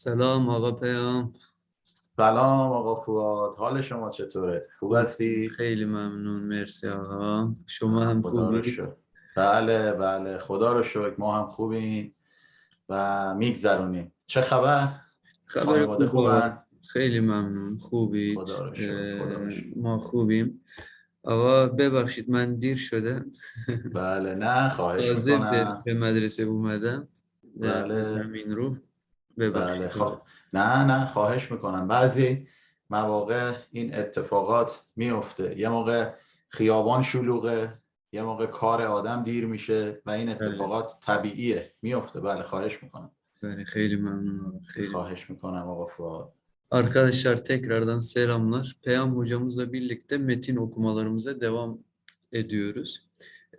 سلام آقا پیام. سلام آقا فواد. حال شما چطوره؟ خوب هستی؟ خیلی ممنون. مرسی آقا. شما هم خوبی؟ بله بله. خدا رو شکر. ما هم خوبیم و میگذرونیم. چه خبر؟ خبر خانواده خوب آقا. خوبن؟ خیلی ممنون. خوبی؟ خدا رو شکر، خدا رو شکر. ما خوبیم. آقا ببخشید من دیر شده بله نه خواهش می‌کنم. به مدرسه اومدم. بله. همین رو. بله خوا... نه نه خواهش می‌کنم بعضی مواقع این اتفاقات میفته یه موقع خیابان شلوغه یه موقع کار آدم دیر میشه و این اتفاقات طبیعیه میفته بله خواهش می‌کنم بله، خیلی oldum. خیلی. خواهش می‌کنم آقا فواد Arkadaşlar tekrardan selamlar. Peyam hocamızla birlikte metin okumalarımıza devam ediyoruz.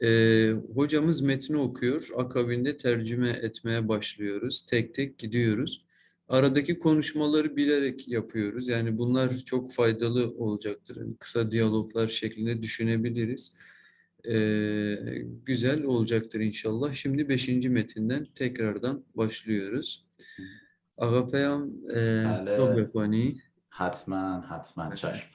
Ee, hocamız metni okuyor. Akabinde tercüme etmeye başlıyoruz. Tek tek gidiyoruz. Aradaki konuşmaları bilerek yapıyoruz. Yani bunlar çok faydalı olacaktır. Yani kısa diyaloglar şeklinde düşünebiliriz. Ee, güzel olacaktır inşallah. Şimdi beşinci metinden tekrardan başlıyoruz. آقا پیام بله. تو بخوانی حتما حتما بله. چشم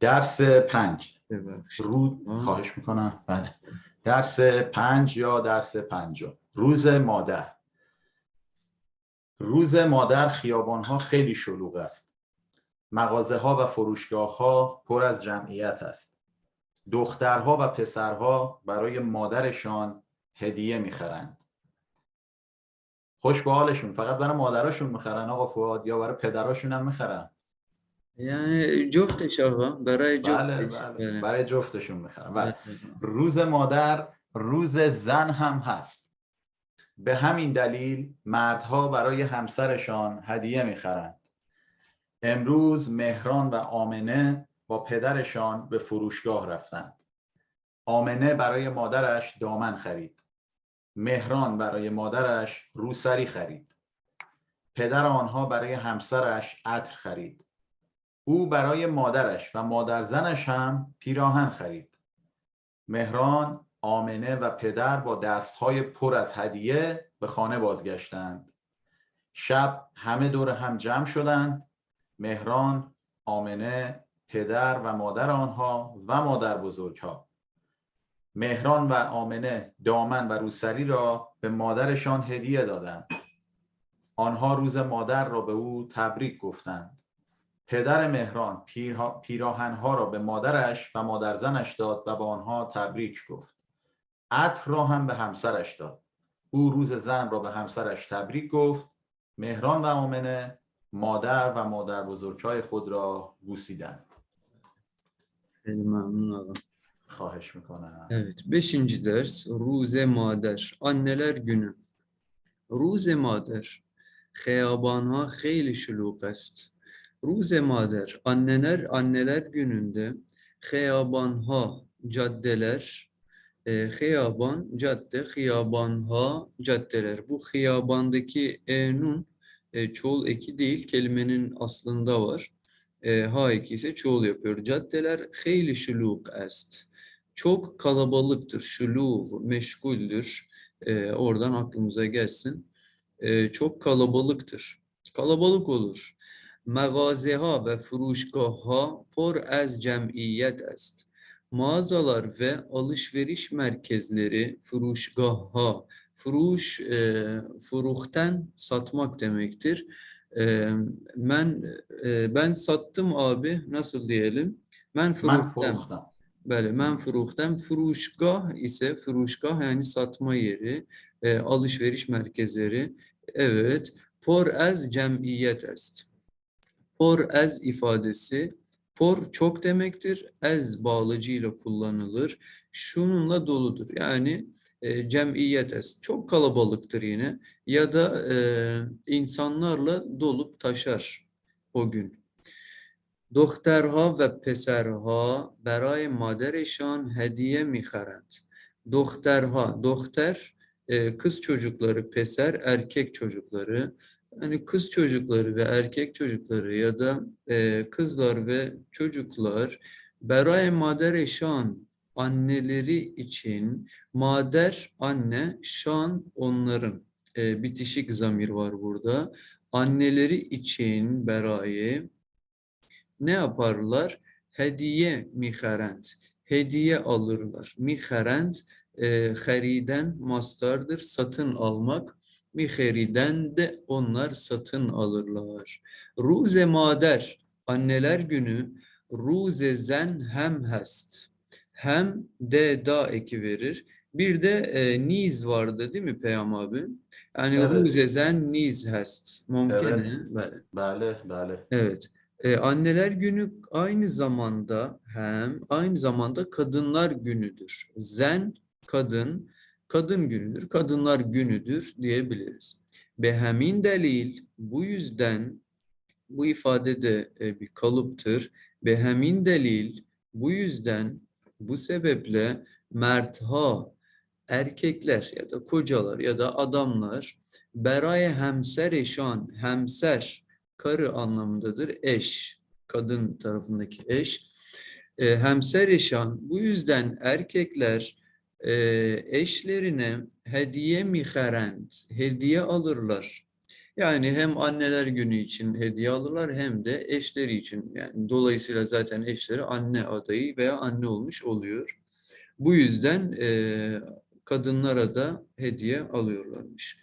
درس پنج ببخشید رو آه. خواهش میکنم بله درس پنج یا درس پنجم روز مادر. روز مادر خیابان ها خیلی شلوغ است. مغازه ها و فروشگاه ها پر از جمعیت است. دخترها و پسرها برای مادرشان هدیه می‌خرند. خوش به حالشون. فقط برای مادراشون می‌خرن آقا فؤاد یا برای پدراشون هم می‌خرن. Yani جفتش آقا برای جفتش. بله بله. بله. برای جفتشون می‌خرن بله. روز مادر روز زن هم هست. به همین دلیل مردها برای همسرشان هدیه می‌خرند. امروز مهران و آمنه با پدرشان به فروشگاه رفتند. آمنه برای مادرش دامن خرید. مهران برای مادرش روسری خرید. پدر آنها برای همسرش عطر خرید. او برای مادرش و مادرزنش هم پیراهن خرید. مهران آمنه و پدر با دستهای پر از هدیه به خانه بازگشتند. شب همه دور هم جمع شدند. مهران آمنه پدر و مادر آنها و مادر بزرگها. مهران و آمنه دامن و روسری را به مادرشان هدیه دادند. آنها روز مادر را به او تبریک گفتند. پدر مهران پیرها- پیراهنها را به مادرش و مادرزنش داد و به آنها تبریک گفت عطر را هم به همسرش داد او روز زن را به همسرش تبریک گفت مهران و آمنه مادر و مادر بزرگهای خود را بوسیدند Kheyli memnun oldum. خواهش می‌کنم Evet. Beşinci ders Ruze Mader. Anneler Günü. Ruze Mader. Xeyabanha xeyli şuluk est. Ruze Mader. Anneler anneler gününde xeyabanha caddeler e, Xeyaban, cadde, Xiyabanha, caddeler. Bu Xiyaban'daki enun e, çoğul eki değil, kelimenin aslında var. E, ha eki ise çoğul yapıyor. Caddeler xeyli şuluk est çok kalabalıktır, şulu, meşguldür. Ee, oradan aklımıza gelsin. Ee, çok kalabalıktır. Kalabalık olur. Mağazeha ve furuşgaha por az cemiyet est. Mağazalar ve alışveriş merkezleri furuşgaha, furuş, e, furuhten satmak demektir. E, ben e, ben sattım abi nasıl diyelim? Ben من furuhten. فروختم Böyle men furuhten furuşgah ise furuşgah yani satma yeri, e, alışveriş merkezleri. Evet. Por ez cemiyet est. Por ez ifadesi por çok demektir. Ez bağlacıyla kullanılır. Şununla doludur. Yani e, cemiyet est. Çok kalabalıktır yine. Ya da e, insanlarla dolup taşar o gün. دخترها و پسرها برای مادرشان هدیه میخرند. دخترها, دختر e, kız çocukları, peser erkek çocukları. hani kız çocukları ve erkek çocukları ya da e, kızlar ve çocuklar beray mader e şan anneleri için mader anne şan onların e, bitişik zamir var burada. Anneleri için berayi ne yaparlar? Hediye miherent hediye alırlar. Miherent e, heriden mastardır. Satın almak miheriden de onlar satın alırlar. Ruze mader, anneler günü ruze zen hem hest, hem de da eki verir. Bir de e, niz vardı değil mi Peyam abi? Yani evet. ruze zen niz hest. Mümkün evet. Böyle. Böyle. Evet. E, anneler günü aynı zamanda hem aynı zamanda kadınlar günüdür. Zen kadın, kadın günüdür, kadınlar günüdür diyebiliriz. Behemin delil bu yüzden bu ifade de e, bir kalıptır. Behemin delil bu yüzden bu sebeple mertha erkekler ya da kocalar ya da adamlar beraye hemser eşan hemser karı anlamındadır. Eş, kadın tarafındaki eş. E, hemser eşan. Bu yüzden erkekler e, eşlerine hediye miherent, hediye alırlar. Yani hem anneler günü için hediye alırlar hem de eşleri için. Yani dolayısıyla zaten eşleri anne adayı veya anne olmuş oluyor. Bu yüzden e, kadınlara da hediye alıyorlarmış.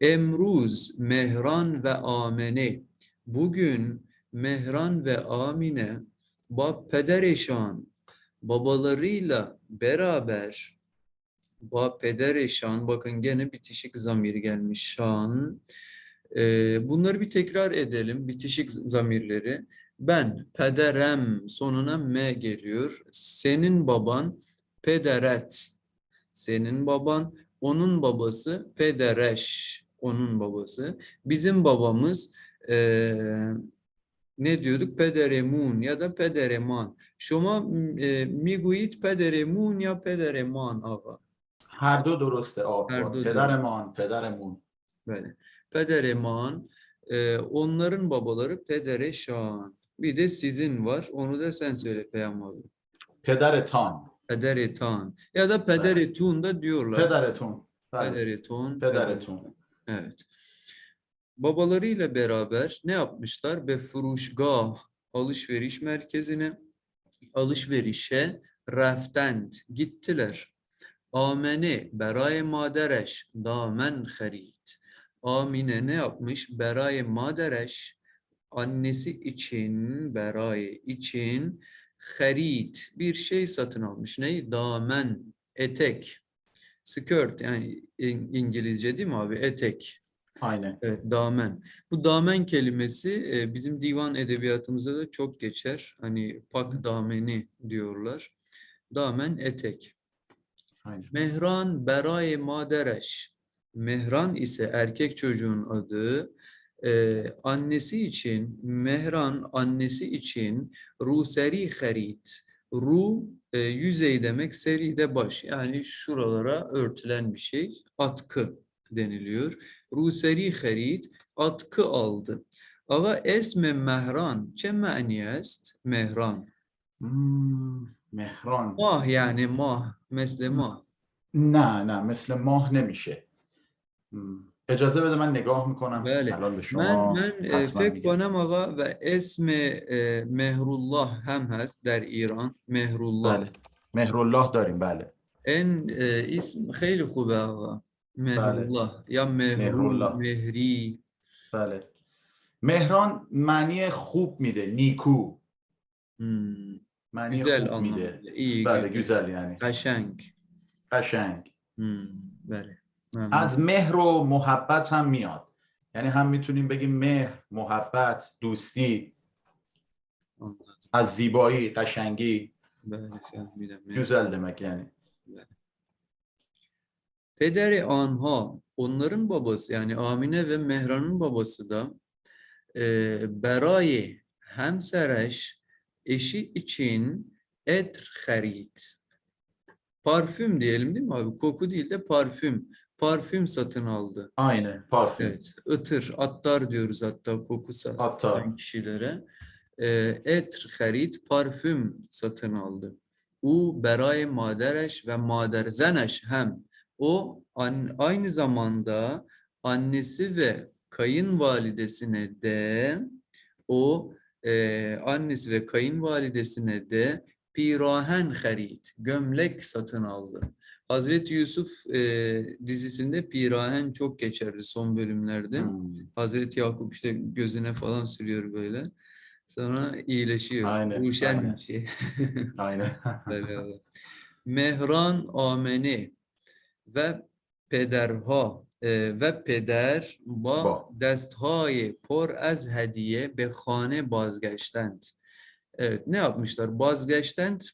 Emruz, Mehran ve Amene. Bugün Mehran ve Amine bab pedereşan babalarıyla beraber bab pedereşan bakın gene bitişik zamir gelmiş şan. Ee, bunları bir tekrar edelim bitişik zamirleri. Ben pederem sonuna m geliyor. Senin baban pederet. Senin baban onun babası pedereş. Onun babası. Bizim babamız eee, ne diyorduk? Pederemun ya da pedereman. Şoma e, miguit pederemun ya pedereman aga. هر دو درسته آقا هر دو پدرمان پدرمون Böyle. Pedereman e, onların babaları pedereşan. Bir de sizin var. Onu da sen söyle Peyam abi. پدرتان Pederetan ya da pederetun da diyorlar. پدرتون بله. Pedereton. پدرتون Evet. Babalarıyla beraber ne yapmışlar? Ve furuşgah alışveriş merkezine alışverişe raftend gittiler. Amene beray madereş damen harit. Amine ne yapmış? Beray madereş annesi için beray için harit bir şey satın almış. Ne? Damen etek. Skirt yani İng- İngilizce değil mi abi? Etek. Aynen. Evet, damen. Bu damen kelimesi e, bizim divan edebiyatımızda da çok geçer. Hani pak dameni diyorlar. Damen etek. Aynen. Mehran beray madereş. Mehran ise erkek çocuğun adı. E, annesi için, Mehran annesi için ruseri harit. Ru e, yüzey demek, seri de baş. Yani şuralara örtülen bir şey. Atkı deniliyor. Ruseri harit atkı aldı. Aga esme Mehran çe mani est? Mehran. مم، مهران. ماه یعنی ماه مثل ماه. نه نه مثل ماه نمیشه. اجازه بده من نگاه می‌کنم. بله. شما من, من فکر کنم آقا و اسم مهرالله هم هست در ایران. مهرالله. بله. مهرالله داریم. بله. این اسم خیلی خوبه آقا. بله. مهرالله بله. یا مهرالله. مهری. بله. مهران معنی خوب میده. نیکو. معنی خوب میده. بله گزل یعنی. قشنگ. قشنگ. بله. از مهر و محبت هم میاد. یعنی هم می‌تونیم بگیم مهر محبت دوستی از زیبایی قشنگی. بله دمک یعنی. بله. پدر آنها اونların babası یعنی آمینه و مهرانون babası da برای همسرش eşi için etr harit. Parfüm diyelim değil mi abi? Koku değil de parfüm. Parfüm satın aldı. aynı parfüm Evet, ıtır, attar diyoruz hatta koku satan kişilere. Ee, etr harit parfüm satın aldı. U beray madereş ve maderzeneş hem. O an- aynı zamanda annesi ve kayınvalidesine de o e, annesi ve kayınvalidesine de pirahen harit, gömlek satın aldı. Hazreti Yusuf e, dizisinde pirahen çok geçerli son bölümlerde. Hmm. Hazreti Yakup işte gözüne falan sürüyor böyle. Sonra iyileşiyor. Aynen, Uyuşan aynen. bir şey. Aynen. Mehran ameni ve pederha e, ve peder با با. دستهای پر از هدیه به خانه بازگشتند. Evet, ne yapmışlar? Bazgeçtent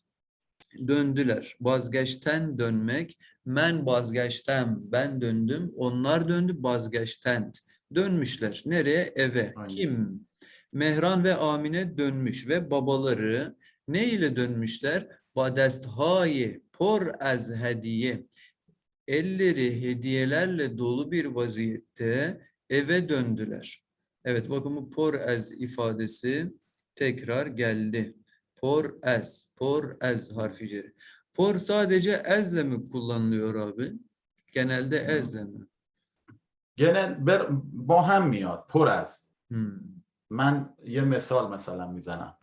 döndüler. Bazgeçten dönmek. Men bazgeçtem, ben döndüm. Onlar döndü bazgeçtent. Dönmüşler. Nereye? Eve. Aynen. Kim? Mehran ve Amine dönmüş ve babaları ne ile dönmüşler? Badesthayi por az hediye. Elleri hediyelerle dolu bir vaziyette eve döndüler. Evet bakın bu por az ifadesi tekrar geldi. Por as, por as harfi ceri. Por sadece ezle mi kullanılıyor abi? Genelde ezle mi? genel بر با هم میاد پر از Hmm. من یه مثال مثلا میزنم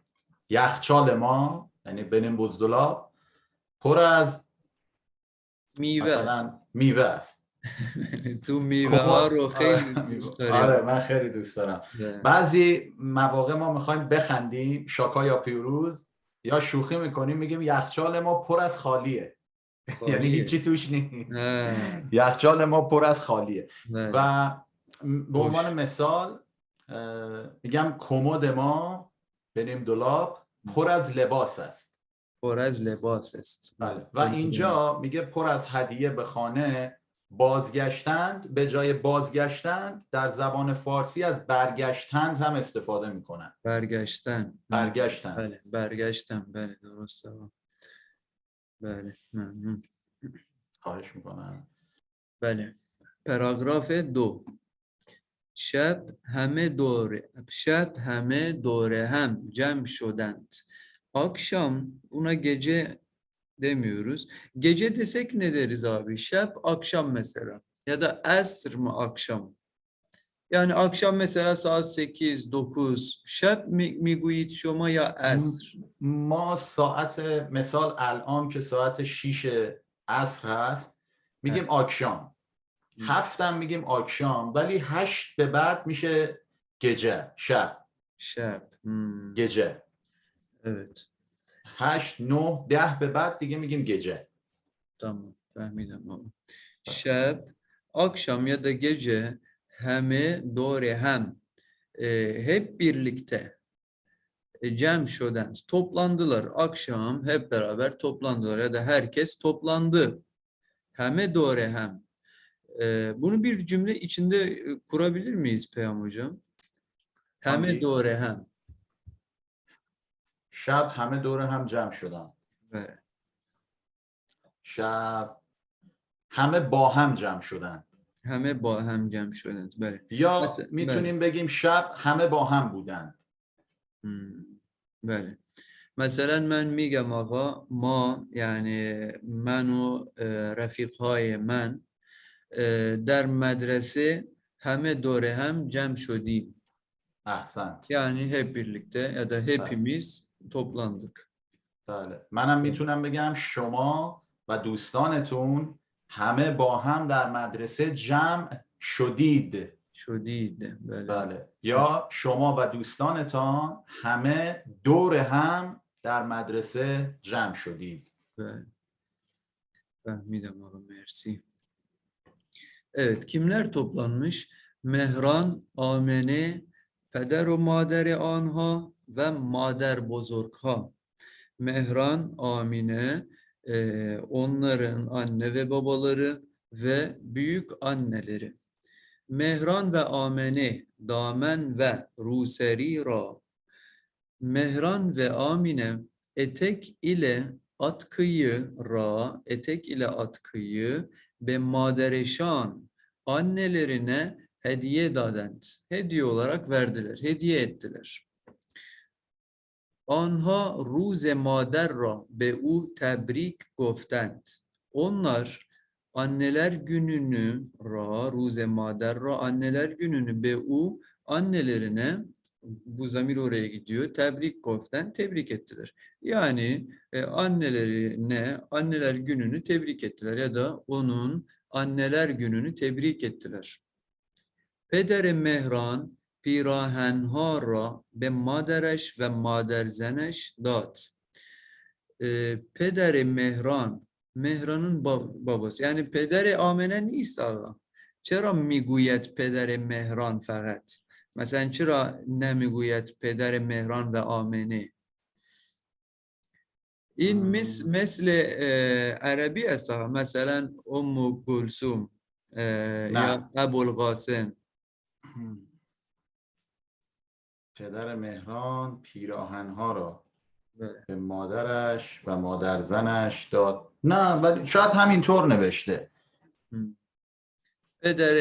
یخچال ما یعنی بریم بزدلاب پر از Mive. مثلا میوه است tu mive ha رو آره، خیلی میوه. دوست داری. آره من خیلی دوست دارم. بعضی مواقع ما می‌خوایم بخندیم شاکا یا پیروز یا شوخی می‌کنیم میگیم یخچال ما پر از خالیه یعنی. هیچی توش نیست یخچال ما پر از خالیه. و به عنوان. مثال میگم کمد ما بریم دولاب پر از لباس است پر از لباس است. بله. و اینجا میگه پر از هدیه به خانه بازگشتند به جای بازگشتند در زبان فارسی از برگشتند هم استفاده می‌کنن برگشتن. برگشتن. بله برگشتن بله درسته بله ممنون خواهش می‌کنم بله پاراگراف دو شب همه دوره شب همه دوره هم cem şodent. Akşam buna gece demiyoruz. Gece desek ne deriz abi? Şeb akşam mesela. Ya da esr mı akşam? Yani akşam mesela saat 8, 9. Şeb mi, می‌گویید شما یا esr? ما ساعت مثال الان که ساعت 6 عصر هست میگیم عصر. آکشام هفتم میگیم آکشام ولی هشت به بعد میشه گجه شب. Hmm, گجه Evet. هشت نه ده به بعد دیگه میگیم گجه Tamam, fehmidim ama. Şeb, akşam ya da gece heme dore hem e, hep birlikte e, cem şoden toplandılar. Akşam hep beraber toplandılar ya da herkes toplandı. Heme dore hem. E, bunu bir cümle içinde e, kurabilir miyiz Peyam Hocam? Heme Hangi? dore hem. شب همه دور هم جمع شدن Evet. شب همه با هم جمع شدن Heme ba hem cem şoden. Böyle. یا مثل- می‌تونیم بگیم شب همه با هم بودن Böyle. Mesela ben میگم آقا ما yani من و e, رفیقهای من در مدرسه همه دوره هم جمع شدیم. احسنت Yani hep birlikte ya da hepimiz toplandık. بله منم می‌تونم بگم شما و دوستانتون همه با هم در مدرسه جمع شدید شدید. Böyle. بله یا شما و دوستانتان همه دور هم در مدرسه جمع شدید Böyle. Fehmidim abi mersi. Evet kimler toplanmış? Mehran, Amene, peder و مادر آنها ve mader bozorgha. Mehran, Amine, e, onların anne ve babaları ve büyük anneleri. Mehran ve Amene, damen ve ruseri ra. Mehran ve Amine etek ile atkıyı ra, etek ile atkıyı be madereşan annelerine hediye dadent. Hediye olarak verdiler, hediye ettiler. Anha ruze mader ra be u tebrik goftend. Onlar anneler gününü ra ruze mader ra anneler gününü be u annelerine bu zamir oraya gidiyor. Tebrik goften tebrik ettiler. Yani e, annelerine anneler gününü tebrik ettiler ya da onun anneler gününü tebrik ettiler. Peder Mehran پیراهنها را به مادرش و مادر زنش داد. پدر مهران مهرانون باباست. یعنی پدر آمنه نیست آقا. چرا می‌گوید پدر مهران فقط؟ مثلا چرا نمی‌گوید پدر مهران و آمنه؟ این مثل, عربی است آقا. مثلا ام گلسوم یا ابو القاسم پدر مهران پیراهنها را. به مادرش و مادرزنش داد. نه ولی شاید همینطور نوشته. پدر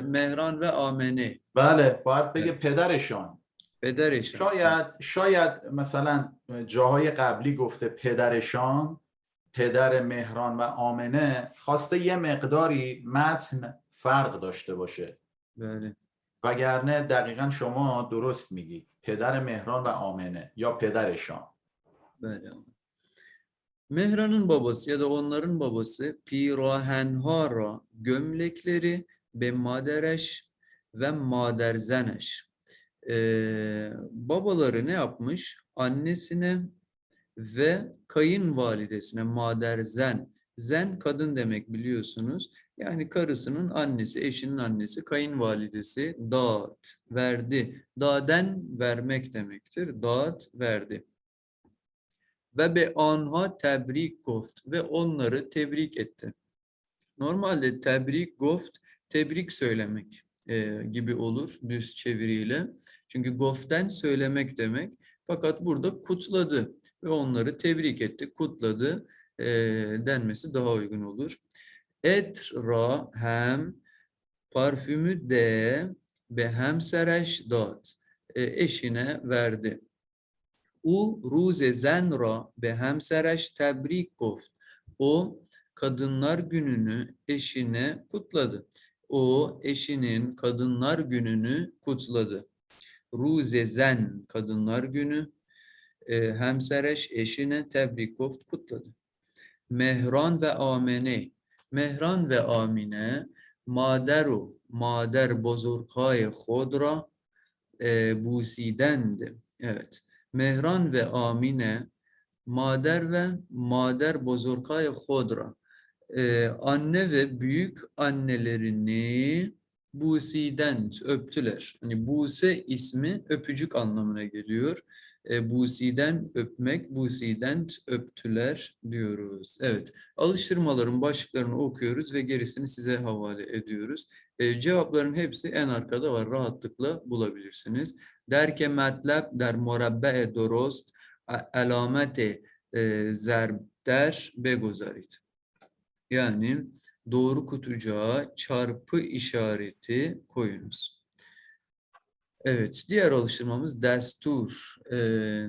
مهران و آمنه. بله باید بگه پدرشان. پدرش شاید شاید مثلا جاهای قبلی گفته پدرشان پدر مهران و آمنه خواسته یه مقداری متن فرق داشته باشه. بله. وگرنه دقیقا شما درست میگید پدر مهران و آمنه یا پدرشان Böyle. Mehran'ın babası ya da onların babası pirahenhara gömlekleri ve madereş ve maderzeneş. Ee, babaları ne yapmış? Annesine ve kayınvalidesine maderzen. Zen kadın demek biliyorsunuz. Yani karısının annesi, eşinin annesi, kayınvalidesi dağıt, verdi. Daden vermek demektir. Dağıt, verdi ve be anha tebrik goft ve onları tebrik etti. Normalde tebrik goft tebrik söylemek e, gibi olur düz çeviriyle. Çünkü goften söylemek demek. Fakat burada kutladı ve onları tebrik etti, kutladı e, denmesi daha uygun olur etra hem parfümü de be behemsereş dat e, eşine verdi. U ruze zenra behemsereş tebrik koft. O kadınlar gününü eşine kutladı. O eşinin kadınlar gününü kutladı. Ruze zen kadınlar günü e, hemsereş eşine tebrik koft kutladı. Mehran ve Amene Mehran ve Amine maderu mader bozurkay hodra e, busidendi. Evet. Mehran ve Amine mader ve mader bozorkay hodra Ee, anne ve büyük annelerini Busi'den öptüler. Hani Buse ismi öpücük anlamına geliyor e, Busi'den öpmek, Busi'den öptüler diyoruz. Evet, alıştırmaların başlıklarını okuyoruz ve gerisini size havale ediyoruz. E, cevapların hepsi en arkada var, rahatlıkla bulabilirsiniz. Derke metlep der morabbe dorost alamete e, zerbder begozarit. Yani doğru kutucuğa çarpı işareti koyunuz. Evet, diğer alıştırmamız destur. Ee,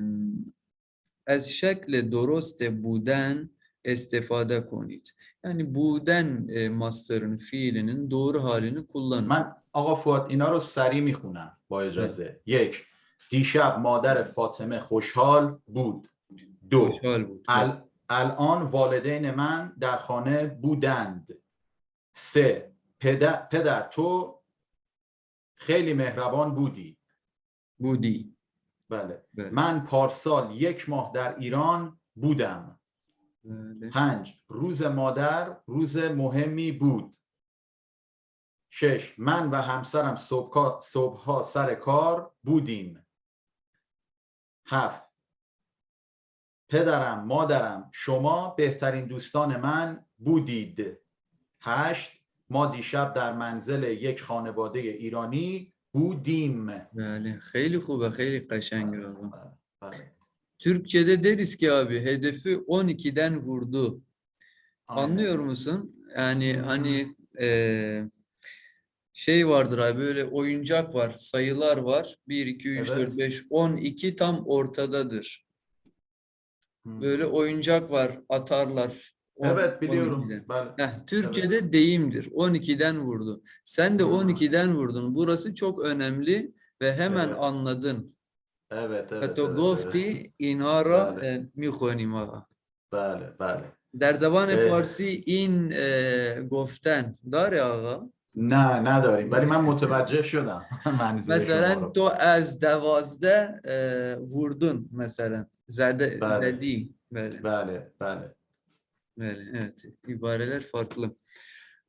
از شکل درست بودن استفاده کنید. Yani buden e, mastarın fiilinin doğru halini kullanın. من آقا فواد اینا رو سریع می‌خونم با اجازه یک دیشب مادر فاطمه خوشحال بود دو Hoşal بود. ال... الان والدین من در خانه بودند سه پدر, پدر تو خیلی مهربان بودی. Budi. بله. بله. من پارسال یک ماه در ایران بودم. بله. پنج. روز مادر روز مهمی بود. شش. من و همسرم صبحها صبحها سر کار بودیم. هفت. پدرم مادرم شما بهترین دوستان من بودید. هشت. ما دیشب در منزل یک خانواده ایرانی بودیم بله خیلی خوبه خیلی قشنگه آقا. بله. Türkçe'de deriz ki abi hedefi 12'den vurdu. Anlıyor aynen. musun? Yani Hı hı. hani eee, şey vardır abi böyle oyuncak var, sayılar var. 1, 2, 3, 4, Evet. 5, 12 tam ortadadır. Hı. Böyle oyuncak var, atarlar. Evet biliyorum. 12'den. Bəli. Heh, Türkçe'de deyimdir. 12'den vurdun. Sen de Hmm. 12'den vurdun. Burası çok önemli ve hemen Evet. anladın. Evet, evet. evet, گفتی evet. اینها را. می‌خونیم آقا بله بله در زبان. فارسی این گفتن داره آقا نه نداریم ولی من متوجه شدم مثلا. تو از دوازده vurdun مثلا زده بله. زدی بله بله بله Böyle, evet. İbareler farklı.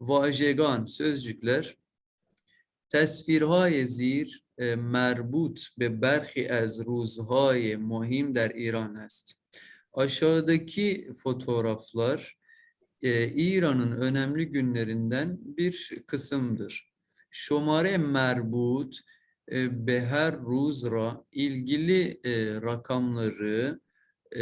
Vajegan, sözcükler. تصویرهای زیر اه، مربوط به برخی از روزهای مهم در ایران است. Aşağıdaki fotoğraflar e, İran'ın önemli günlerinden bir kısımdır. Şomare merbut e, be her ruz ra ilgili e, rakamları e,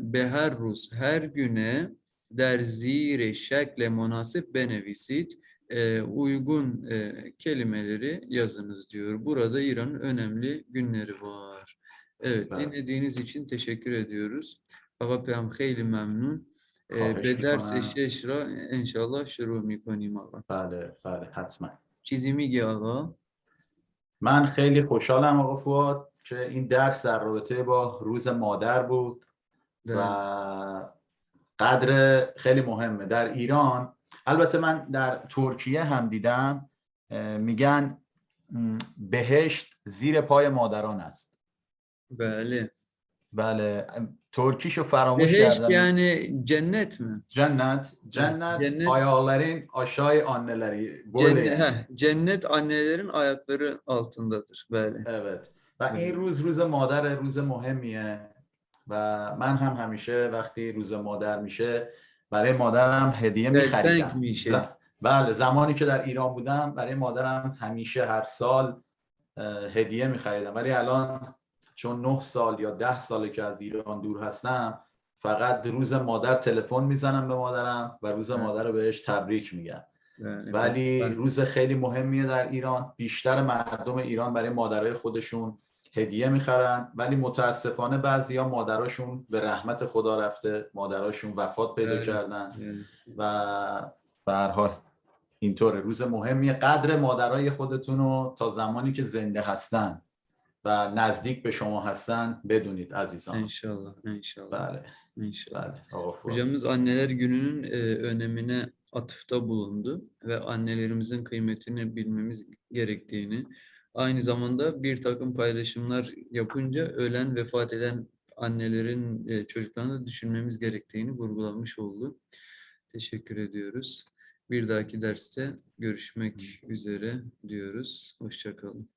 be her ruz her güne der zire şekle münasip benevisit e, uygun e, kelimeleri yazınız diyor. Burada İran'ın önemli günleri var. Evet, Evet. dinlediğiniz için teşekkür ediyoruz. آقا پیام خیلی ممنون اه، خواهش به درس می‌کنم. شش را انشالله شروع میکنیم آقا بله بله حتما چیزی میگه آقا من خیلی خوشحالم آقا فواد که این درس در رابطه با روز مادر بود و بله. قدر خیلی مهمه در ایران البته من در ترکیه هم دیدم میگن بهشت زیر پای مادران است بله بله ترکیشو فراموش بهشت کردم yani cennet mi? cennet cennet cennet- ayakların aşağı anneleri heh, cennet annelerin ayakları altındadır. Böyle. Evet. و این بله. روز روز مادر روز مهمیه و من هم همیشه وقتی روز مادر میشه برای مادرم هدیه میخریدم میشه. بله زمانی که در ایران بودم برای مادرم همیشه هر سال هدیه میخریدم ولی الان چون نه سال یا ده ساله که از ایران دور هستم فقط روز مادر تلفن می‌زنم به مادرم و روز بله. مادر رو بهش تبریک میگم بله. ولی بله. روز خیلی مهمیه در ایران بیشتر مردم ایران برای مادرای خودشون هدیه می‌خرن ولی متاسفانه بعضیا مادراشون به رحمت خدا رفته مادراشون وفات پیدا بله. کردن بله. و به هر حال اینطوره روز مهمیه قدر مادرای خودتون رو تا زمانی که زنده هستن و نزدیک به شما هستن بدونید عزیزان İnşallah. İnşallah. بله İnşallah. بله فواد. Hocamız anneler gününün e, önemine atıfta bulundu ve annelerimizin kıymetini bilmemiz gerektiğini, aynı zamanda bir takım paylaşımlar yapınca ölen, vefat eden annelerin e, çocuklarını düşünmemiz gerektiğini vurgulamış oldu. Teşekkür ediyoruz. Bir dahaki derste görüşmek üzere diyoruz. Hoşça kalın.